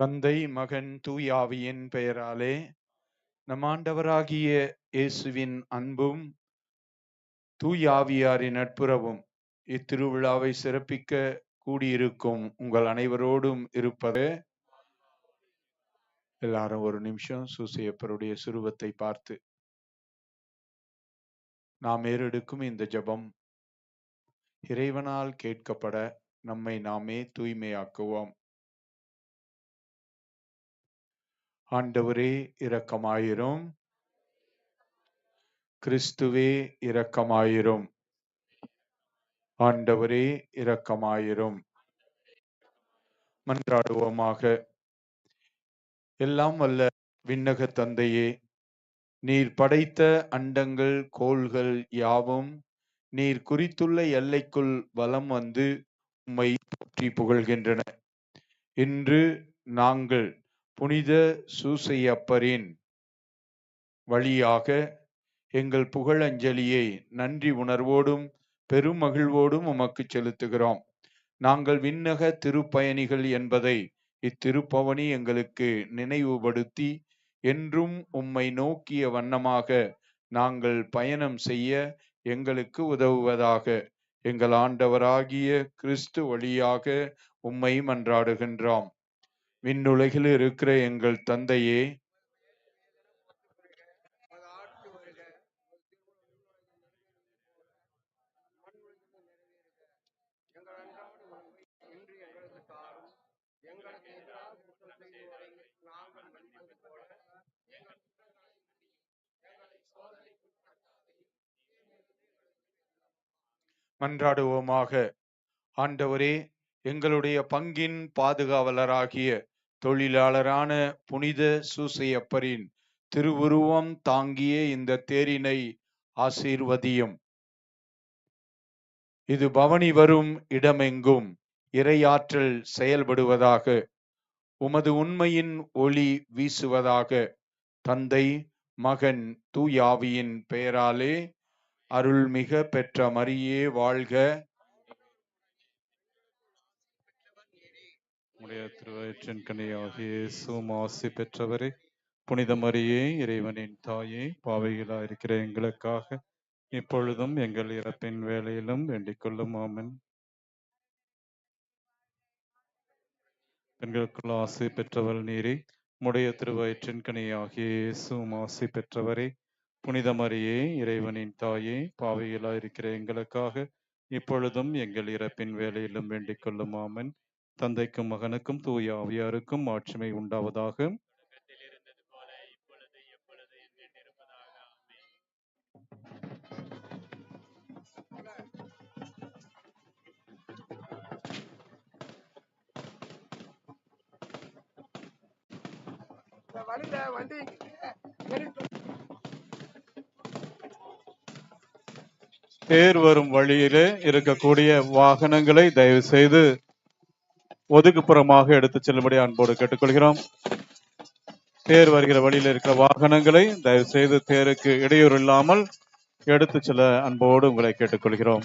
தந்தை மகன் தூயாவியின் பெயராலே நம் ஆண்டவராகிய இயேசுவின் அன்பும் தூயாவியாரின் நட்புறவும் இத்திருவிழாவை சிறப்பிக்க கூடியிருக்கும் உங்கள் அனைவரோடும் இருப்பது எல்லாரும் ஒரு நிமிஷம் சூசையப்பருடைய சுருவத்தை பார்த்து நாம் ஏறெடுக்கும் இந்த ஜபம் இறைவனால் கேட்கப்பட நம்மை நாமே தூய்மையாக்குவோம். ஆண்டவரே இரக்கமாயிரும். கிறிஸ்துவே இரக்கமாயிரும். ஆண்டவரே இரக்கமாயிரும். மன்றாடுவோமாக. எல்லாம் வல்ல விண்ணக தந்தையே நீர் படைத்த அண்டங்கள் கோள்கள் யாவும் நீர் குறித்துள்ள எல்லைக்குள் வலம் வந்து உம்மை போற்றி புகழ்கின்றன. இன்று நாங்கள் புனித சூசையப்பரின் வழியாக எங்கள் புகழஞ்சலியை நன்றி உணர்வோடும் பெருமகிழ்வோடும் உமக்கு செலுத்துகிறோம். நாங்கள் விண்ணக திருப்பயணிகள் என்பதை இத்திருப்பவனி எங்களுக்கு நினைவுபடுத்தி என்றும் உம்மை நோக்கிய வண்ணமாக நாங்கள் பயணம் செய்ய எங்களுக்கு உதவுவதாக எங்கள் ஆண்டவராகிய கிறிஸ்து வழியாக உம்மை மன்றாடுகின்றோம். விண்ணுலகில் இருக்கிற எங்கள் தந்தையே. மன்றாடுவோமாக. ஆண்டவரே எங்களுடைய பங்கின் பாதுகாவலராகிய தொழிலாளரான புனித சூசையப்பரின் திருவுருவம் தாங்கிய இந்த தேரினை ஆசீர்வதியும். இது பவனி வரும் இடமெங்கும் இறையாற்றல் செயல்படுவதாக உமது உண்மையின் ஒளி வீசுவதாக தந்தை மகன் தூயாவியின் பெயராலே அருள்மிக பெற்ற மரியே வாழ்க உடைய திருவயிற்றின் கனியாகிய சுமாசி பெற்றவரே புனித மரியே இறைவனின் தாயே பாவைகளா இருக்கிற எங்களுக்காக இப்பொழுதும் எங்கள் இறப்பின் வேலையிலும் வேண்டிக் கொள்ளும் ஆமன். பெண்களுக்குள் ஆசி பெற்றவள் நீரே உடைய திருவயிற்றின் கனியாகிய சுமாசி பெற்றவரே புனித மரியே இறைவனின் தாயே பாவையிலா இருக்கிற எங்களுக்காக இப்பொழுதும் எங்கள் இறப்பின் வேலையிலும் வேண்டிக் கொள்ளும் ஆமன். தந்தைக்கும் மகனுக்கும் தூய ஆவியாருக்கும் மாட்சிமை உண்டாவதாக. வழியில வண்டி தேர் வரும் வழியிலே இருக்கக்கூடிய வாகனங்களை தயவு செய்து ஒதுக்குப்புறமாக எடுத்துச் செல்லும்படி அன்போடு கேட்டுக்கொள்கிறோம். தேர் வருகிற வழியில் இருக்கிற வாகனங்களை தயவு செய்து தேருக்கு இடையூறு இல்லாமல் எடுத்துச் செல்ல அன்போடு உங்களை கேட்டுக்கொள்கிறோம்.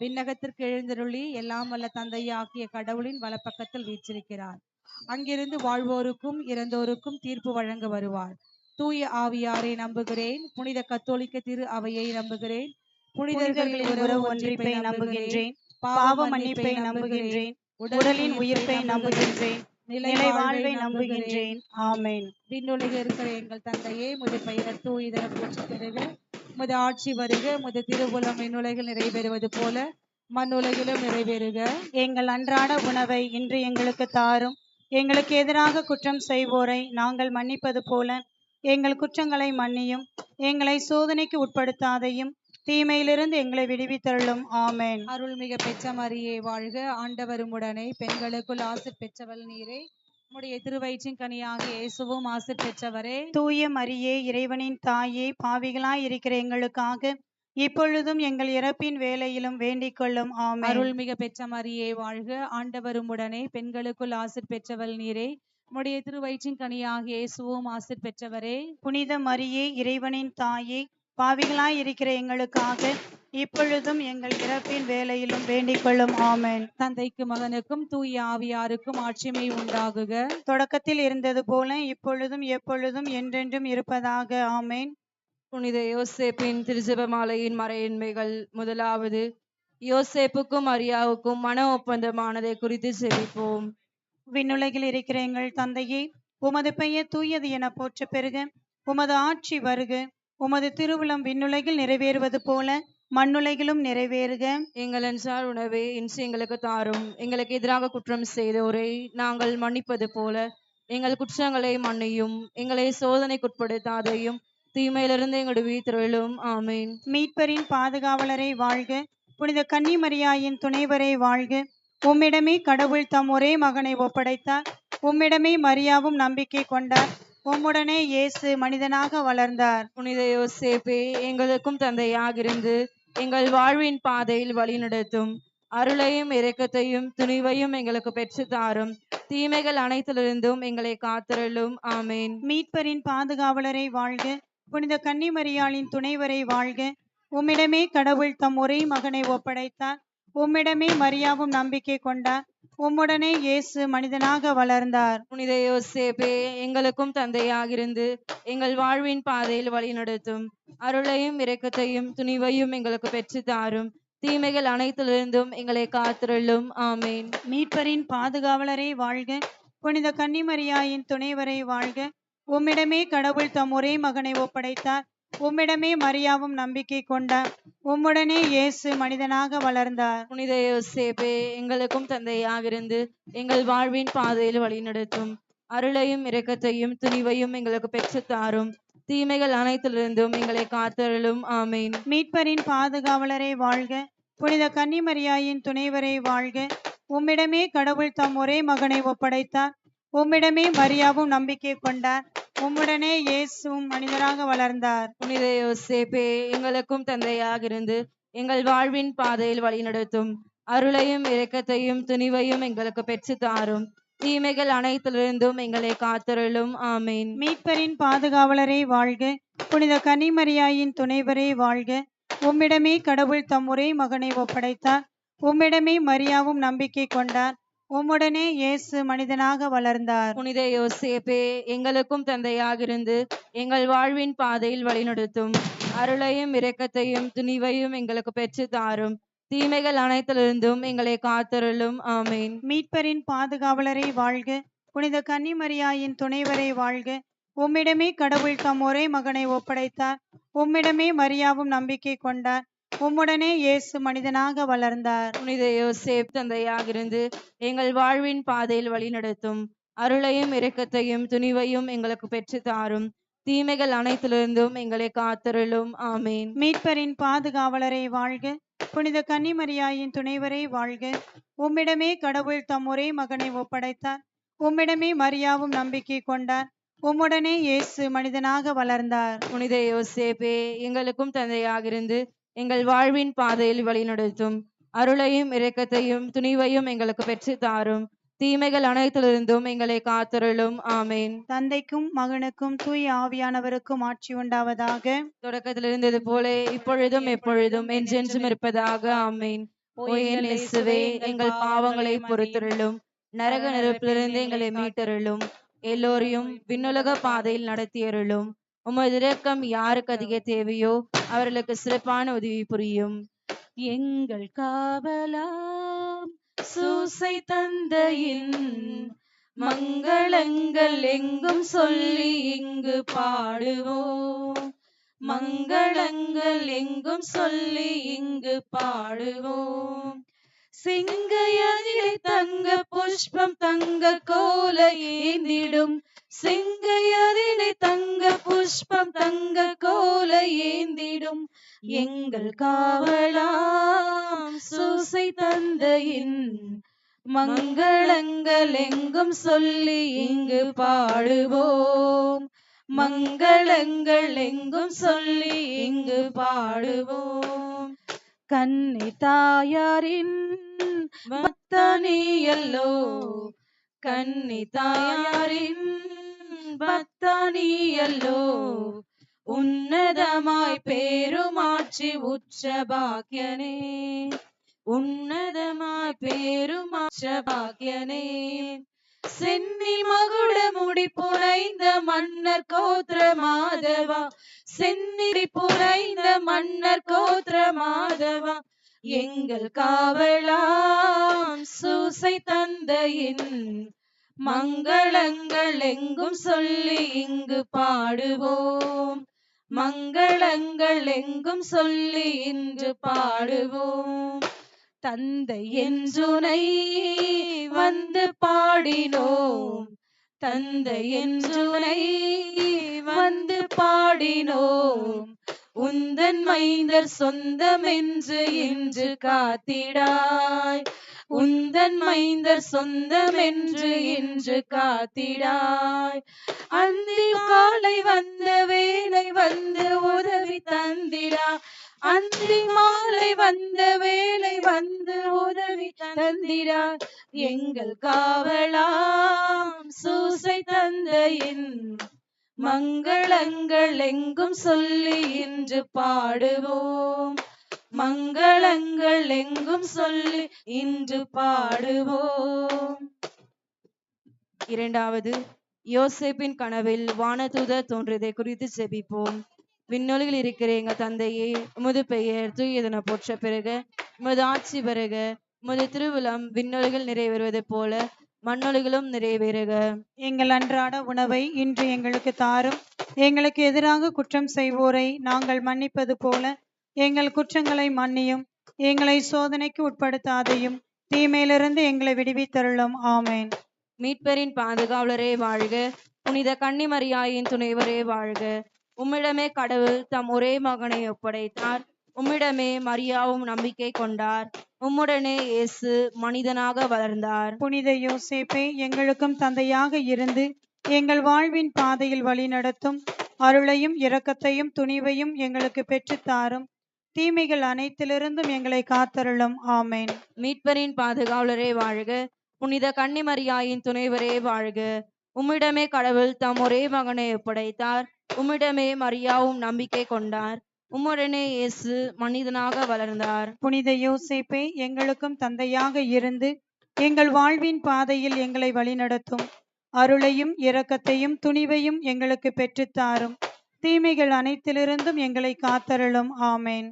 விண்ணகத்திற்கு எழுந்தருளி எல்லாம் வல்ல தந்தையாகிய கடவுளின் வலப்பக்கத்தில் வீற்றிருக்கிறார். அங்கிருந்து வாழ்வோருக்கும் இறந்தோருக்கும் தீர்ப்பு வழங்க வருவார். தூய ஆவியாரை நம்புகிறேன். புனித கத்தோலிக்க திரு அவையை நம்புகிறேன். புனிதர்களின் உறவு ஒன்றிப்பை நம்புகின்றேன். பாவ மன்னிப்பை நம்புகின்றேன். உடலின் உயிர்ப்பை நம்புகின்றேன். நிலை வாழ்வை நம்புகின்றேன். ஆமென். விண்ணுலக இருக்கிற எங்கள் தந்தையே முது பெயர் தூய்தர போற்று பெறுக முத ஆட்சி வருக முத திருவுலம் விண்ணுலகில் நிறைவேறுவது போல மண்ணுலகிலும் நிறைவேறுக. எங்கள் அன்றாட உணவை இன்று எங்களுக்கு தாரும். எங்களுக்கு எதிராக குற்றம் செய்வோரை நாங்கள் மன்னிப்பது போல எங்கள் குற்றங்களை மன்னியும். எங்களை சோதனைக்கு உட்படுத்தாதையும் தீமையிலிருந்து எங்களை விடுவித்தருளும். ஆமேன். அருள்மிக பெற்ற மரியே வாழ்க ஆண்டவரும் உடனே பெண்களுக்குள் ஆசிர் பெற்றவள் நீரே. உம்முடைய திருவயிற்றின் கனியாக இயேசுவும் ஆசிர் பெற்றவரே தூய மரியே இறைவனின் தாயே பாவிகளாய் இருக்கிற எங்களுக்காக இப்பொழுதும் எங்கள் இறப்பின் வேலையிலும் வேண்டிக் கொள்ளும். ஆமென். அருள்மிக பெற்ற மரியே வாழ்க. ஆண்டவரும் உடனே பெண்களுக்குள் ஆசிர் பெற்றவள் நீரே. உம்முடைய திருவயிற்றின் கனியாக இயேசுவும் ஆசிர் பெற்றவரே புனித மரியே இறைவனின் தாயே பாவிகளாய் இருக்கிற எங்களுக்காக இப்பொழுதும் எங்கள் இறப்பின் வேலையிலும் வேண்டிக் கொள்ளும். ஆமென். தந்தைக்கு மகனுக்கும் தூய ஆவியாருக்கும் ஆட்சிமை உண்டாகுக. தொடக்கத்தில் இருந்தது போல இப்பொழுதும் எப்பொழுதும் என்றென்றும் இருப்பதாக. ஆமென். புனித யோசேப்பின் திருஜெபமாலையின் மறையின்மைகள் முதலாவது. யோசேப்புக்கும் மரியாவுக்கும் மன ஒப்பந்தமானதை குறித்து செவிப்போம் விண்ணுலகில் இருக்கிற எங்கள் தந்தையே உமது பெயர் தூயது என போற்ற பெருக உமது ஆட்சி வருக. உமது திருவுளம் விண்ணுலகில் நிறைவேறுவது போல மண்ணுலகிலும் நிறைவேறுக. எங்கள் அன்றாட உணவை இன்று எங்களுக்கு தாரும். எங்களுக்கு எதிராக குற்றம் செய்தோரை நாங்கள் மன்னிப்பது போல எங்கள் குற்றங்களை மன்னியும். எங்களை சோதனைக்குட்படுத்தாதையும் தீமையிலிருந்து எங்களுடைய வீத்திரளும் ஆமீன். மீட்பரின் பாதுகாவலரை வாழ்க. புனித கன்னிமரியாயின் துணைவரை வாழ்க. உம்மிடமே கடவுள் தம் ஒரே மகனை ஒப்படைத்தார். உம்மிடமே மரியாவும் நம்பிக்கை கொண்டார். உம்முடனே இயேசு மனிதனாக வளர்ந்தார். புனித யோசேப்பே எங்களுக்கும் தந்தையாகிருந்து எங்கள் வாழ்வின் பாதையில் வழிநடத்தும் அருளையும் இரக்கத்தையும் துணிவையும் எங்களுக்கு பெற்று தாரும். தீமைகள் அனைத்திலிருந்தும் எங்களை காத்திரலும் ஆமேன். மீட்பரின் பாதுகாவலரை வாழ்க. புனித கன்னிமரியாளின் துணைவரை வாழ்க. உம்மிடமே கடவுள் தம் ஒரே மகனை ஒப்படைத்தார். உம்மிடமே மரியாவும் நம்பிக்கை கொண்டார். உம்முடனே இயேசு மனிதனாக வளர்ந்தார். புனித யோசேப்பே எங்களுக்கும் தந்தையாகிருந்து எங்கள் வாழ்வின் பாதையில் வழிநடத்தும் அருளையும் இரக்கத்தையும் துணிவையும் எங்களுக்கு பெற்று தாரும். தீமைகள் அனைத்திலிருந்தும் எங்களை காத்திரலும் ஆமேன். மீட்பரின் பாதுகாவலரை வாழ்க. புனித கன்னிமரியாயின் துணைவரை வாழ்க. உம்மிடமே கடவுள் தம் ஒரே மகனை ஒப்படைத்தார். உம்மிடமே மரியாவும் நம்பிக்கை கொண்டார் உம்முடனே இயேசு மனிதனாக வளர்ந்தார். புனித யோசேப்பே எங்களுக்கும் தந்தையாகிருந்து எங்கள் வாழ்வின் பாதையில் வழிநடத்தும். அருளையும் இரக்கத்தையும் துணிவையும் எங்களுக்கு பெற்று தாரும். தீமைகள் அனைத்திலிருந்தும் எங்களை காத்தருளும். ஆமேன். மீட்பரின் பாதுகாவலரை வாழ்க. புனித கன்னிமரியாயின் துணைவரை வாழ்க. உம்மிடமே கடவுள் தம் ஒரே மகனை ஒப்படைத்தார். உம்மிடமே மரியாவும் நம்பிக்கை கொண்டார். உம்முடனே இயேசுவும் மனிதராக வளர்ந்தார். புனித யோசேப்பே எங்களுக்கும் தந்தையாகிருந்து எங்கள் வாழ்வின் பாதையில் வழிநடத்தும் அருளையும் இரக்கத்தையும் துணிவையும் எங்களுக்கு பெற்று தாரும். தீமைகள் அனைத்திலிருந்தும் எங்களை காத்தருளும். ஆமேன். மீட்பரின் பாதுகாவலரை வாழ்க. புனித கன்னிமரியாயின் துணைவரை வாழ்க. உம்மிடமே கடவுள் தம் ஒரே மகனை ஒப்படைத்தார். உம்மிடமே மரியாவும் நம்பிக்கை கொண்டார். உம்முடனே இயேசு மனிதனாக வளர்ந்தார். புனித யோசேப்பே எங்களுக்கும் தந்தையாகிருந்து எங்கள் வாழ்வின் பாதையில் வழிநடத்தும். அருளையும் இரக்கத்தையும் துணிவையும் எங்களுக்கு பெற்று தாரும். தீமைகள் அனைத்திலிருந்தும் எங்களை காத்தருளும். ஆமேன். மீட்பரின் பாதுகாவலரை வாழ்க. புனித கன்னிமரியாயின் துணைவரை வாழ்க. உம்மிடமே கடவுள் தம் ஒரே மகனை ஒப்படைத்தார். உம்மிடமே மரியாவும் நம்பிக்கை கொண்டார். உம்முடனே இயேசு மனிதனாக வளர்ந்தார். புனித யோசேப் தந்தையாகிருந்து எங்கள் வாழ்வின் பாதையில் வழிநடத்தும் அருளையும் இரக்கத்தையும் துணிவையும் எங்களுக்கு பெற்று தாரும் தீமைகள் அனைத்திலிருந்தும் எங்களை காத்தருளும். ஆமேன். மீட்பரின் பாதுகாவலரை வாழ்க. புனித கன்னிமரியாயின் துணைவரை வாழ்க. உம்மிடமே கடவுள் தம் ஒரே மகனை ஒப்படைத்தார். உம்மிடமே மரியாவும் நம்பிக்கை கொண்டார். உம்முடனே இயேசு மனிதனாக வளர்ந்தார். புனித யோசேப்பே எங்களுக்கும் தந்தையாகிருந்து எங்கள் வாழ்வின் பாதையில் வழிநடத்தும். அருளையும் இரக்கத்தையும் துணிவையும் எங்களுக்கு பெற்று தாரும். தீமைகள் அனைத்திலிருந்தும் எங்களை காத்தருளும். ஆமேன். தந்தைக்கும் மகனுக்கும் தூய ஆவியானவருக்கும் ஆட்சி உண்டாவதாக. தொடக்கத்தில் இருந்தது போல இப்பொழுதும் எப்பொழுதும் என்றென்றும் இருப்பதாக. ஆமேன். எங்கள் பாவங்களை பொறுத்தருளும். நரக நெருப்பிலிருந்து எங்களை மீட்டருளும். எல்லோரையும் விண்ணுலக பாதையில் நடத்தியருளும். உமது இரக்கம் யாருக்கு அதிக தேவையோ அவர்களுக்கு சிறப்பான உதவி புரியும். எங்கள் காவலாம் சூசை தந்தையின் மங்களங்கள் எங்கும் சொல்லி இங்கு பாடுவோம் மங்களங்கள் எங்கும் சொல்லி இங்கு பாடுவோம் சிங்கையதிலே தங்க புஷ்பம் தங்க கோலை ஏந்திடும் சிங்கையதிலே தங்க புஷ்பம் தங்க கோல ஏந்திடும் எங்கள் காவலாம். சூசை தந்தையின் மங்களங்கள் எங்கும் சொல்லி இங்கு பாடுவோம். மங்களங்கள் எங்கும் சொல்லி இங்கு பாடுவோம். கன்னி தாயாரின் மத்தனியல்லோ கன்னி தாயாரின் பக்தனியல்லோ. உன்னதமாய் பேருமாட்சி உச்ச பாக்கியனே. உன்னதமாய் பேருமாட்ச பாக்கியனே. சென்னி மகுட முடி புனைந்த மன்னர் கோத்திர மாதவா. சென்னிடி புனைந்த மன்னர் கோத்திர மாதவா. எங்கள் காவலாம் சூசை தந்தையின் மங்களங்கள் எங்கும் சொல்லி இங்கு பாடுவோம். மங்களங்கள் எங்கும் சொல்லி இன்று பாடுவோம். தந்தை என்றுனை வந்து பாடினோம். தந்தை என்றுனை வந்து பாடினோம். உந்தன் மைந்தர் சொந்தம் என்று இன்று காத்திடாய். உந்தன் மைந்தர் சொந்தமென்று இன்று காத்திடாய். அந்தி காலை வந்த வேலை வந்து உதவி தந்திடா. அந்தி மாலை வந்த வேலை வந்து உதவி தந்திடா. எங்கள் காவலாம் சூசை தந்தையின் மங்களங்கள் எங்கும் சொல்லி இன்று பாடுவோம். மங்களங்கள் எங்கும் சொல்லி இன்று பாடுவோம். இரண்டாவது யோசேப்பின் கனவில் வானதூதர் தோன்றியதை குறித்து செபிப்போம் விண்ணொலியில் இருக்கிற எங்க தந்தையே உமது பெயர் தூயதென போற்ற பிறகு உமது ஆட்சி பிறக உமது திருவிழம் விண்ணொலிகள் நிறைவேறுவது போல மண்ணொலிகளும் நிறைவேறுக. எங்கள் அன்றாட உணவை இன்று எங்களுக்கு தாரும். எங்களுக்கு எதிராக குற்றம் செய்வோரை நாங்கள் மன்னிப்பது போல எங்கள் குற்றங்களை மன்னியும் எங்களை சோதனைக்கு உட்படுத்தாதையும் தீமையிலிருந்து எங்களை விடுவித்தருளும். ஆமேன். மீட்பரின் பாதுகாவலரே வாழ்க புனித கன்னிமரியாயின் துணைவரே வாழ்க. உம்மிடமே கடவுள் தம் ஒரே மகனை ஒப்படைத்தார். உம்மிடமே மரியாவும் நம்பிக்கை கொண்டார். உம்முடனே இயேசு மனிதனாக வளர்ந்தார். புனித யோசேப்பே எங்களுக்கும் தந்தையாக இருந்து எங்கள் வாழ்வின் பாதையில் வழிநடத்தும் அருளையும் இரக்கத்தையும் துணிவையும் எங்களுக்கு பெற்றுத் தாரும். தீமைகள் அனைத்திலிருந்தும் எங்களை காத்தருளும். ஆமேன். மீட்பரின் பாதுகாவலரே வாழ்க. புனித கன்னிமரியாயின் துணைவரே வாழ்க. உம்மிடமே கடவுள் தம் ஒரே மகனை ஒப்படைத்தார். உம்மிடமே மரியாவும் நம்பிக்கை கொண்டார். உம்முடனே இயேசு மனிதனாக வளர்ந்தார். புனித யோசேப்பே எங்களுக்கும் தந்தையாக இருந்து எங்கள் வாழ்வின் பாதையில் எங்களை வழிநடத்தும். அருளையும் இரக்கத்தையும் துணிவையும் எங்களுக்கு பெற்றுத் தாரும். தீமைகள் அனைத்திலிருந்தும் எங்களை காத்தருளும். ஆமேன்.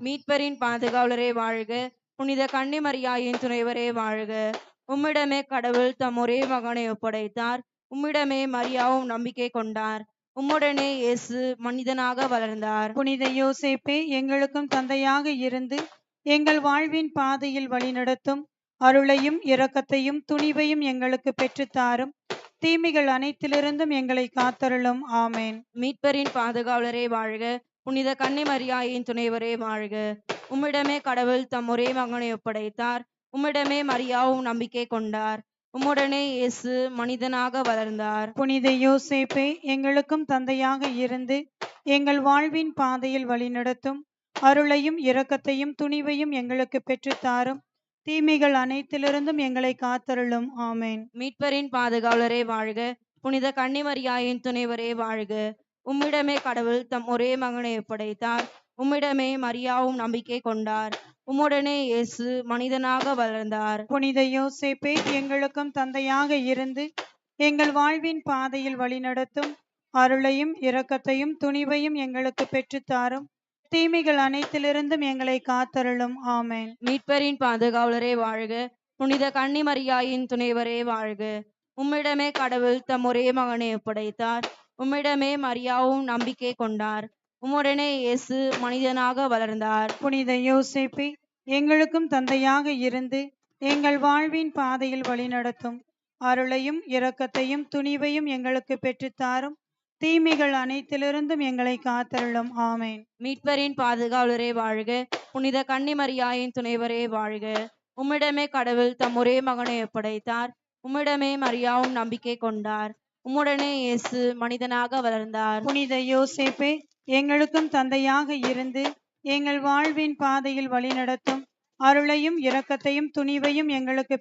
மீட்பரின் பாதுகாவலரே வாழ்க. புனித கன்னிமரியாயின் துணைவரே வாழ்க. உம்மிடமே கடவுள் தம் ஒரே மகனை ஒப்படைத்தார். உம்மிடமே மரியாவும் நம்பிக்கை கொண்டார். உம்முடனே இயேசு மனிதனாக வளர்ந்தார். புனித யோசேப்பே எங்களுக்கும் தந்தையாக இருந்து எங்கள் வாழ்வின் பாதையில் வழிநடத்தும் அருளையும் இரக்கத்தையும் துணிவையும் எங்களுக்கு பெற்றுத் தாரும். தீமைகள் அனைத்திலிருந்தும் எங்களை காத்தருளும். ஆமேன். மீட்பரின் பாதுகாவலரே வாழ்க. புனித கன்னிமரியாயின் துணைவரே வாழ்க. உம்மிடமே கடவுள் தம் ஒரே மகனை ஒப்படைத்தார். உம்மிடமே மரியாவும் நம்பிக்கை கொண்டார். உம்முடனே இயேசு மனிதனாக வளர்ந்தார். புனித யோசேப்பே எங்களுக்கும் தந்தையாக இருந்து எங்கள் வாழ்வின் பாதையில் வழிநடத்தும் அருளையும் இரக்கத்தையும் துணிவையும் எங்களுக்கு பெற்றுத் தாரும் தீமைகள் அனைத்திலிருந்தும் எங்களை காத்தருளும். ஆமேன். மீட்பரின் பாதுகாவலரே வாழ்க. புனித கன்னிமரியாயின் துணைவரே வாழ்க. உம்மிடமே கடவுள் தம் ஒரே மகனை ஒப்படைத்தார். உம்மிடமே மரியாவும் நம்பிக்கை கொண்டார். உம்முடனே இயேசு மனிதனாக வளர்ந்தார். புனித யோசேப்பே எங்களுக்கும் தந்தையாக இருந்து எங்கள் வாழ்வின் பாதையில் வழிநடத்தும் அருளையும் இரக்கத்தையும் துணிவையும் எங்களுக்கு பெற்றுத் தாரும். தீமைகள் அனைத்திலிருந்தும் எங்களை காத்தருளும். ஆமென். மீட்பரின் பாதுகாவலரே வாழ்க. புனித கன்னிமரியாயின் துணைவரே வாழ்க. உம்மிடமே கடவுள் தம் ஒரே மகனை ஒப்படைத்தார். உம்மிடமே மரியாவும் நம்பிக்கை கொண்டார். உம்முடனே இயேசு மனிதனாக வளர்ந்தார். புனித யோசேப்பே எங்களுக்கும் தந்தையாக இருந்து எங்கள் வாழ்வின் பாதையில் வழிநடத்தும் அருளையும் இரக்கத்தையும் துணிவையும் எங்களுக்கு பெற்றுத்தாரும் தீமைகள் அனைத்திலிருந்தும் எங்களை காத்தருளும். ஆமென். மீட்பரின் பாதுகாவலரே வாழ்க. புனித கன்னிமரியாயின் துணைவரே வாழ்க. உம்மிடமே கடவுள் தம் ஒரே மகனை ஒப்படைத்தார். உம்மிடமே மரியாவும் நம்பிக்கை கொண்டார். உம்முடனே இயேசு மனிதனாக வளர்ந்தார். புனித யோசேப்பே எங்களுக்கும் தந்தையாக இருந்து எங்கள் வாழ்வின் பாதையில் வழிநடத்தும் அருளையும் இரக்கத்தையும் துணிவையும் எங்களுக்கு